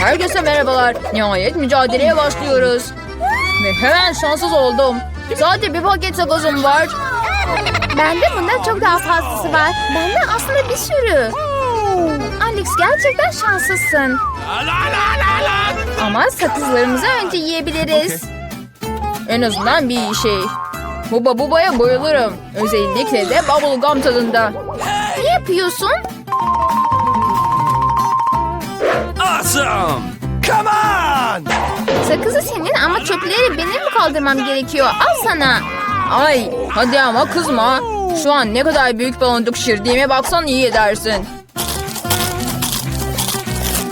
Herkese merhabalar. Nihayet mücadeleye başlıyoruz. Ve hemen şanssız oldum. Sadece bir paket sakızım var. Bende bundan çok daha fazlası var. Bende aslında bir sürü. Alex gerçekten şanslısın. Ama sakızlarımızı önce yiyebiliriz. En azından bir şey. Buba bubaya bayılırım. Özellikle de bubblegum tadında. Ne yapıyorsun? Awesome! Come on! Sakızı senin ama çöpleri benim mi kaldırmam gerekiyor? Al sana. Ay hadi ama kızma. Şu an ne kadar büyük baloncuk şişirdiğime baksan iyi edersin.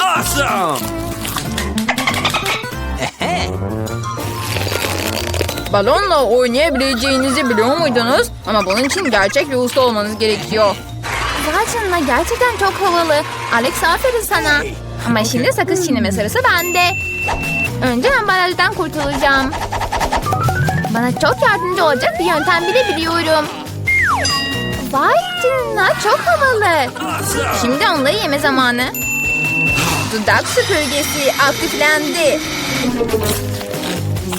Awesome! Balonla oynayabileceğinizi biliyor muydunuz? Ama bunun için gerçek bir usta olmanız gerekiyor. Zaten gerçekten çok havalı. Alex aferin sana. Ama şimdi sakız çiğneme sırası bende. Önce ambalajdan kurtulacağım. Bana çok yardımcı olacak bir yöntem bile biliyorum. Vay canına çok havalı. Şimdi onları yeme zamanı. Dudak süpürgesi aktiflendi.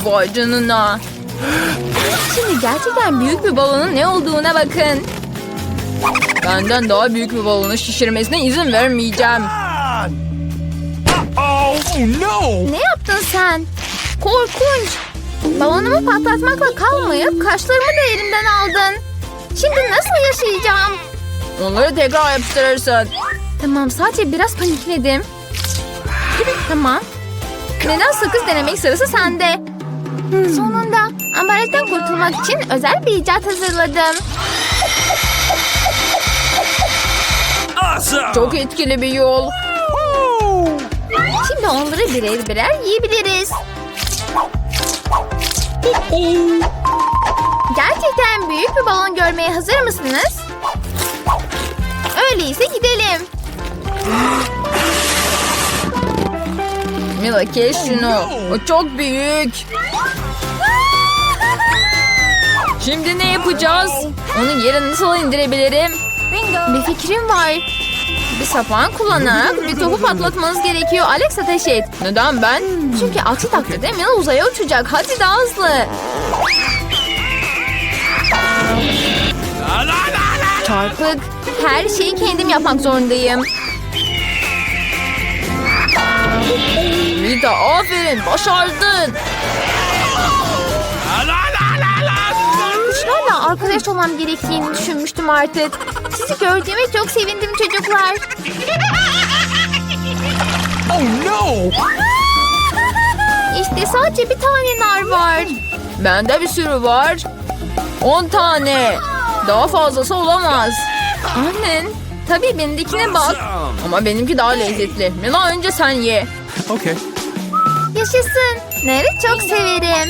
Vay canına. Şimdi gerçekten büyük bir Balonun ne olduğuna bakın. Benden daha büyük bir balonu şişirmesine izin vermeyeceğim. Oh, no! Ne yaptın sen? Korkunç. Balonumu patlatmakla kalmayıp kaşlarımı da elimden aldın. Şimdi nasıl yaşayacağım? Onları tekrar yapıştırırsın. Tamam sadece biraz panikledim. Tamam. Neden sakız denemek sırası sende? Sonunda ambalajdan kurtulmak için özel bir icat hazırladım. Awesome! Çok etkili bir yol. Şimdi onları birer birer yiyebiliriz. Gerçekten büyük bir balon görmeye hazır mısınız? Öyleyse gidelim. Mila kes şunu. O çok büyük. Şimdi ne yapacağız? Onu yere nasıl indirebilirim? Bir fikrim var. Bir sapan kullanarak bir topu patlatmanız gerekiyor. Alex ateş et. Neden ben? Çünkü aksi takdirde Mila uzaya uçacak. Hadi daha hızlı. Çarpık. Her şeyi kendim yapmak zorundayım. Vida aferin başardın. Arkadaş olmam gerektiğini düşünmüştüm artık. Sizi gördüğüme çok sevindim çocuklar. Oh no! İşte sadece bir tane nar var. Bende bir sürü var. 10 tane. Daha fazlası olamaz. Annen. Tabii benimkine bak. Ama benimki daha lezzetli. Mila önce sen ye. Okay. Yaşasın. Narı çok severim.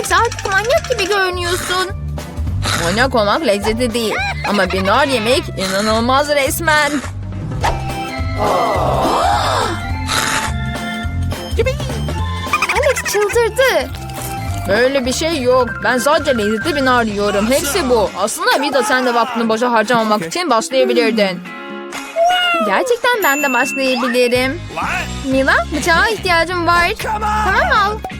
Alex artık manyak gibi görünüyorsun. Manyak olmak lezzetli değil. Ama bir nar yemek inanılmaz resmen. Alex çıldırdı. Böyle bir şey yok. Ben sadece lezzetli bir nar yiyorum. Hepsi bu. Aslında Vida sen de vaktini boşa harcamamak için başlayabilirdin. Gerçekten ben de başlayabilirim. Mila bıçağa ihtiyacım var. Tamam al.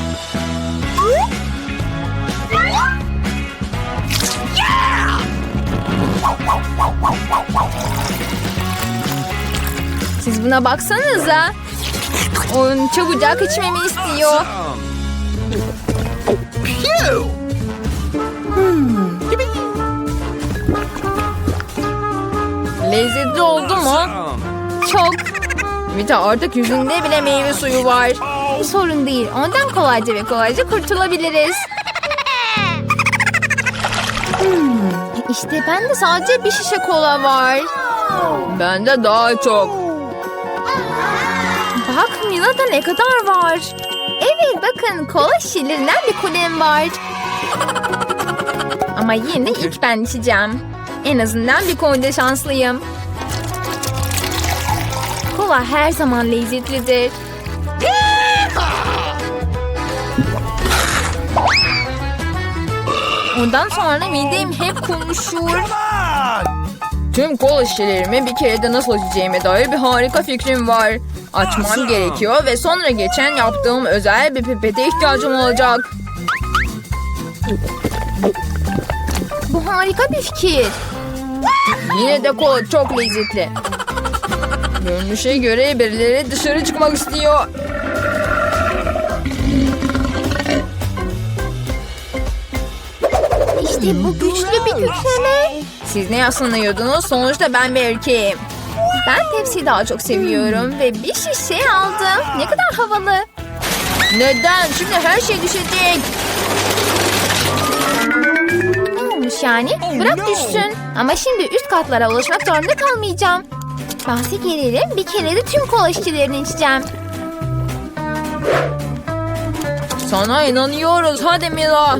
Siz buna baksanıza. Onun çabucak içmemi istiyor. Lezzetli oldu mu? Çok. Vita artık yüzünde bile meyve suyu var. Bu sorun değil. Ondan kolayca ve kolayca kurtulabiliriz. Hmm, İşte bende sadece bir şişe kola var. Bende daha çok. Bak Mila'da ne kadar var. Evet bakın kola şişelerinden bir kulem var. Ama yine ilk ben içeceğim. En azından bir konuda şanslıyım. Kola her zaman lezzetlidir. Ondan sonra midem hep konuşur. Tüm kola şişelerimi bir kerede nasıl açacağıma dair bir harika fikrim var. Açmam gerekiyor ve sonra geçen yaptığım özel bir pipete ihtiyacım olacak. Bu harika bir fikir. Yine de kola çok lezzetli. Görünüşe göre birileri dışarı çıkmak istiyor. İşte bu güçlü bir kükreme. Siz ne yaslanıyordunuz? Sonuçta ben bir erkeğim. Ben tepsiyi daha çok seviyorum ve bir şişe aldım. Ne kadar havalı. Neden? Şimdi her şey düşecek. Ne olmuş yani? Bırak düşsün. Ama şimdi üst katlara ulaşmak zorunda kalmayacağım. Bahsi gelelim bir kere de tüm kola şişelerini içeceğim. Sana inanıyoruz. Hadi Mila.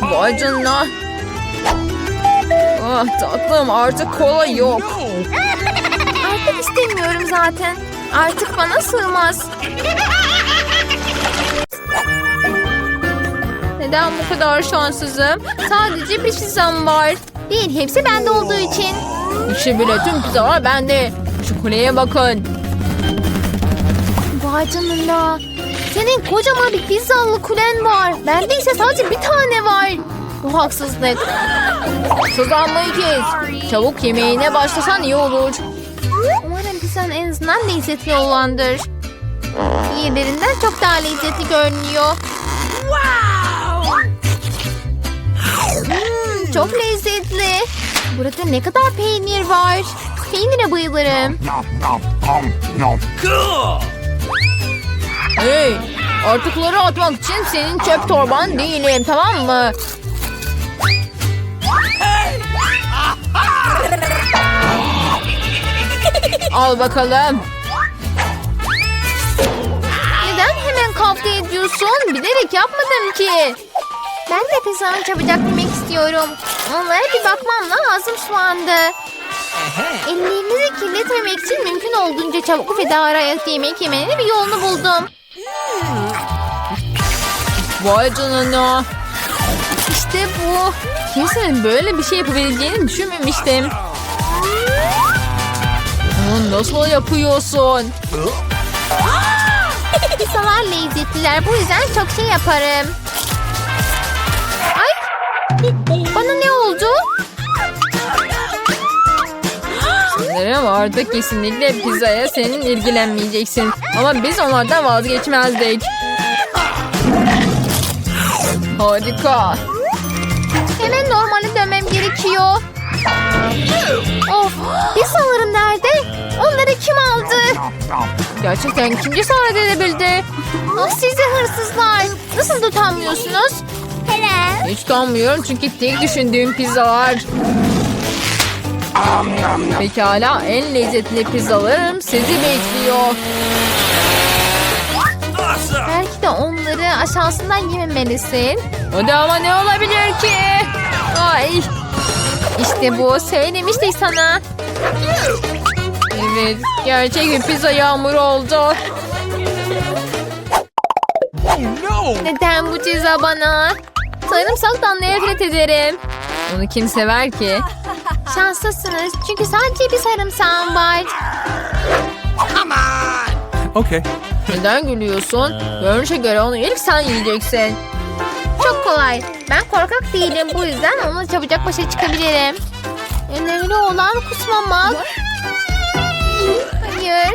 Vay canına. Ah tatlım artık kola yok. Artık istemiyorum zaten. Artık bana sığmaz. Neden bu kadar şanssızım? Sadece bir pizzam var. Değil hepsi bende olduğu için. İşte bile tüm pizzalar bende. Şu kuleye bakın. Vay canına. Senin kocaman bir pizzalı kulen var. Bende ise sadece bir tane var. Bu haksızlık. Sızlanmayı kes. Çabuk yemeğine başlasan iyi olur. Umarım pizzan en azından lezzetli olandır. Diğerlerinden çok daha lezzetli görünüyor. Hmm, çok lezzetli. Burada ne kadar peynir var. Peynire bayılırım. Cool! Hey, artıkları atmak için senin çöp torban değilim tamam mı? Al bakalım. Neden hemen kavga ediyorsun? Bilerek yapmadım ki. Ben de pizzanı çabucak yemek istiyorum. Onlara bir bakmam lazım şu anda. Ellerinizi kirletmemek için mümkün olduğunca çabuk ve daha ayakta yemek yemenin bir yolunu buldum. Vay canına. İşte bu. Kimsenin böyle bir şey yapabileceğini düşünmemiştim. Bunu nasıl yapıyorsun? Pizzalar lezzetliler. Bu yüzden çok şey yaparım. Ay! Artık kesinlikle pizzaya senin ilgilenmeyeceksin. Ama biz onlardan vazgeçmezdik. Harika. Hemen normale dönmem gerekiyor. Of pizzalarım nerede? Onları kim aldı? Gerçekten kim cesaret edebildi? Ah sizi hırsızlar. Nasıl tutamıyorsunuz? Hele. Hiç sanmıyorum çünkü tek düşündüğüm pizzalar. Pekala en lezzetli pizzalarım sizi bekliyor. Belki de onları aşağısından yememelisin. Hadi ama ne olabilir ki? Ay. İşte bu söylemiştik sana. Evet gerçek bir pizza yağmuru oldu. Neden bu ceza bana? Sarımsaktan nefret ederim. Onu kim sever ki? Şanslısınız çünkü sadece bir sarımsağım var. Okay. Neden gülüyorsun? Görünüşe göre onu ilk sen yiyeceksin. Çok kolay. Ben korkak değilim bu yüzden onunla çabucak başa çıkabilirim. Önemli olan kusmamak. Hayır.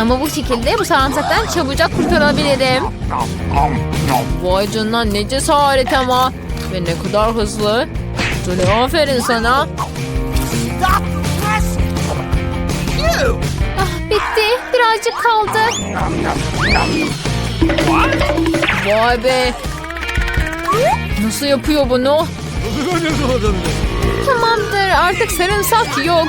Ama bu şekilde bu sarımsaktan çabucak kurtarabilirim. Vay canına ne cesaret ama. Ve ne kadar hızlı. Julie aferin sana. Ah bitti. Birazcık kaldı. Vay be. Nasıl yapıyor bunu? Tamamdır artık sarımsak yok.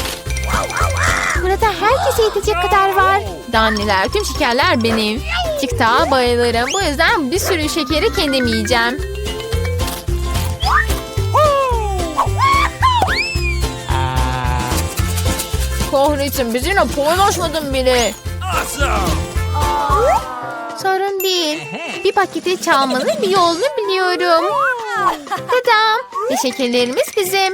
Burada herkese yetecek kadar var. Danneler tüm şekerler benim. TikTok'a bayılırım. Bu yüzden bir sürü şekeri kendim yiyeceğim. Kahretsin bizimle paylaşmadın bile. Sorun değil. Bir paketi çalmanın bir yolunu biliyorum. Ve şekerlerimiz bizim.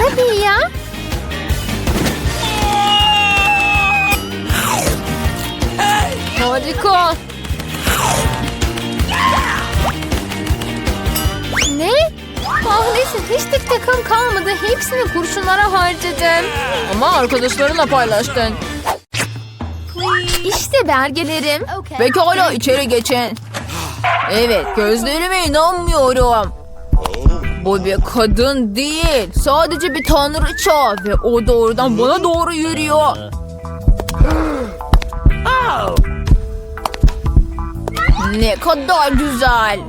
Tabii ya. Harika. Ne? Kahretsin hiç tek takım kalmadı. Hepsini kurşunlara harcadım. Ama arkadaşlarınla paylaştın. İşte belgelerim. Pekala içeri geçin. Evet gözlerime inanmıyorum. Bu bir kadın değil. Sadece bir tanrıça. Ve o doğrudan bana doğru yürüyor. Ne kadar güzel.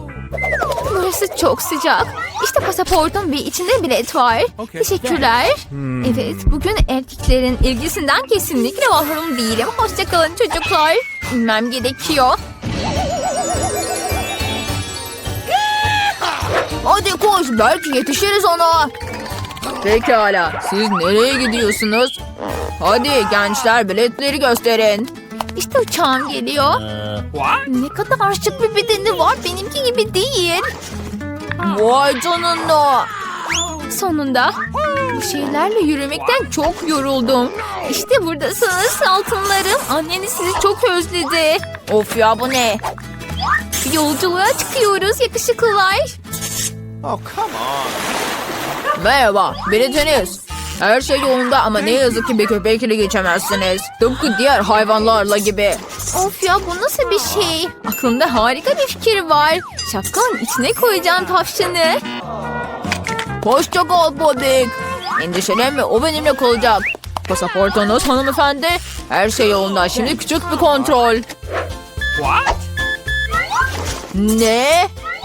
Burası çok sıcak. İşte pasaportum ve içinde bilet var. Okey. Teşekkürler. Evet, bugün erkeklerin ilgisinden kesinlikle mahrum değilim. Hoşçakalın çocuklar. İnmem gerekiyor. Koş belki yetişiriz ona. Pekala siz nereye gidiyorsunuz? Hadi gençler biletleri gösterin. İşte uçağım geliyor. What? Ne kadar şık bir bedeni var. Benimki gibi değil. Vay canına. Sonunda. Bu şeylerle yürümekten çok yoruldum. İşte buradasınız altınlarım. Anneniz sizi çok özledi. Of ya bu ne? Yolculuğa çıkıyoruz yakışıklılar. Oh, come on. Merhaba, biletiniz. Her şey yolunda ama ne yazık ki bir köpekle geçemezsiniz. Tıpkı diğer hayvanlarla gibi. Of ya bu nasıl bir şey? Aklımda harika bir fikir var. Şapkanın içine koyacağım tavşanı. Hoşça kal Bobik. Endişelenme o benimle kalacak. Pasaportunuz hanımefendi. Her şey yolunda. Şimdi küçük bir kontrol. What? Ne?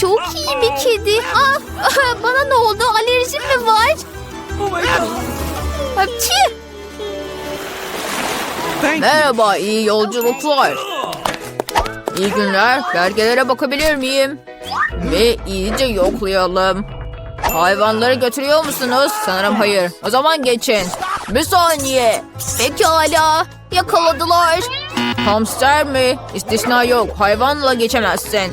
Çok iyi bir kedi. Ah, bana ne oldu? Alerjim mi var? Thank you. Merhaba, iyi yolculuklar. İyi günler, belgelere bakabilir miyim? Ve iyice yoklayalım. Hayvanları götürüyor musunuz? Sanırım hayır. O zaman geçin. Bir saniye. Pekala. Yakaladılar. Hamster mi? İstisna yok. Hayvanla geçemezsin.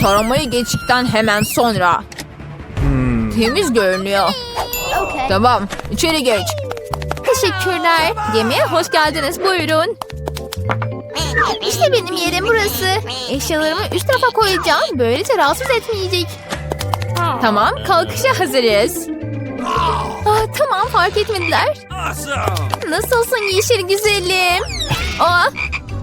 Taramayı geçtikten hemen sonra. Temiz görünüyor. Tamam, içeri geç. Teşekkürler. Gemiye hoş geldiniz. Buyurun. İşte benim yerim burası. Eşyalarımı üst tarafa koyacağım. Böylece rahatsız etmeyecek. Tamam, kalkışa hazırız. Aa, tamam fark etmediler. Nasılsın yeşil güzelim? Aa,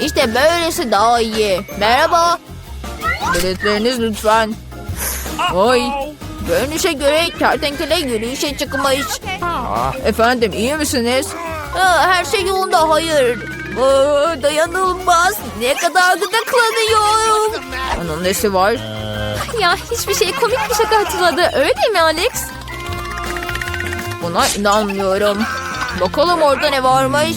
İşte böylesi daha iyi. Merhaba. Biletleriniz lütfen. Oy. Görünüşe göre kertenkele yürüyüşe çıkmış. Efendim iyi misiniz? Aa, her şey yolunda hayır. Aa, dayanılmaz. Ne kadar gıdıklanıyorum. Onun nesi var? Ya hiçbir şey komik bir şaka hatırladı. Öyle değil mi Alex? Buna inanmıyorum. Bakalım orada ne varmış.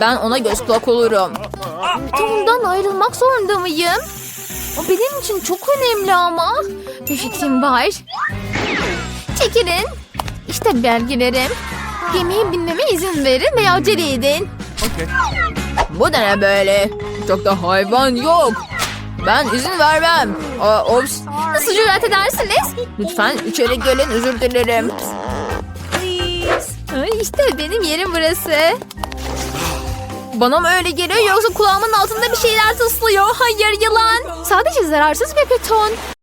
Ben ona göz kulak olurum. Tom'dan ayrılmak zorunda mıyım? O benim için çok önemli ama. Bir fikrim var. Çekilin. İşte belgelerim. Gemiye binmeme izin verin ve acele edin. Okay. Bu da ne böyle? Uçakta hayvan yok. Ben izin vermem. Aa, ops. Nasıl cüret edersiniz? Lütfen içeri gelin özür dilerim. Ay, İşte benim yerim burası. Bana mı öyle geliyor yoksa kulağımın altında bir şeyler tıslıyor. Hayır yılan. Sadece zararsız bir beton.